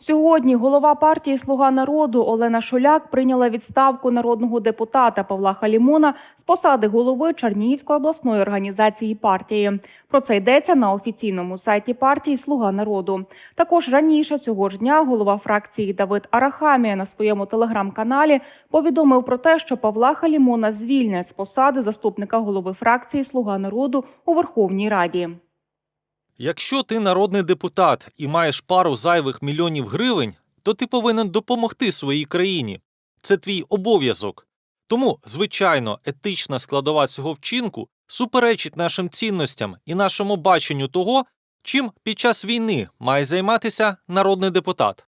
Сьогодні голова партії Слуга народу Олена Шуляк прийняла відставку народного депутата Павла Халімона з посади голови Чернігівської обласної організації партії. Про це йдеться на офіційному сайті партії Слуга народу. Також раніше цього ж дня голова фракції Давид Арахамія на своєму телеграм-каналі повідомив про те, що Павла Халімона звільнять з посади заступника голови фракції Слуга народу у Верховній Раді. Якщо ти народний депутат і маєш пару зайвих мільйонів гривень, то ти повинен допомогти своїй країні. Це твій обов'язок. Тому, звичайно, етична складова цього вчинку суперечить нашим цінностям і нашому баченню того, чим під час війни має займатися народний депутат.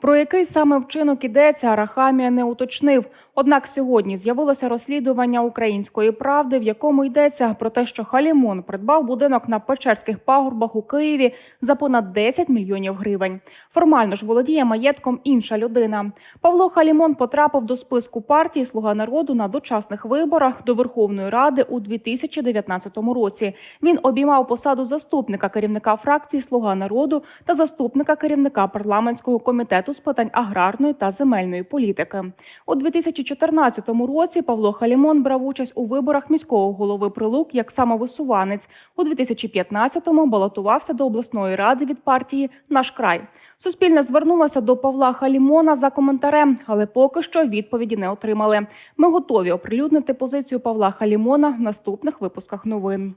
Про який саме вчинок ідеться, Арахамія не уточнив. Однак сьогодні з'явилося розслідування української правди, в якому йдеться про те, що Халімон придбав будинок на Печерських пагорбах у Києві за понад 10 мільйонів гривень. Формально ж володіє маєтком інша людина. Павло Халімон потрапив до списку партії Слуга народу на дочасних виборах до Верховної Ради у 2019 році. Він обіймав посаду заступника керівника фракції Слуга народу та заступника керівника парламентського комітету з питань аграрної та земельної політики. У 2014 році Павло Халімон брав участь у виборах міського голови Прилук як самовисуванець. У 2015-му балотувався до обласної ради від партії Наш край. Суспільне звернулося до Павла Халімона за коментарем, але поки що відповіді не отримали. Ми готові оприлюднити позицію Павла Халімона в наступних випусках новин.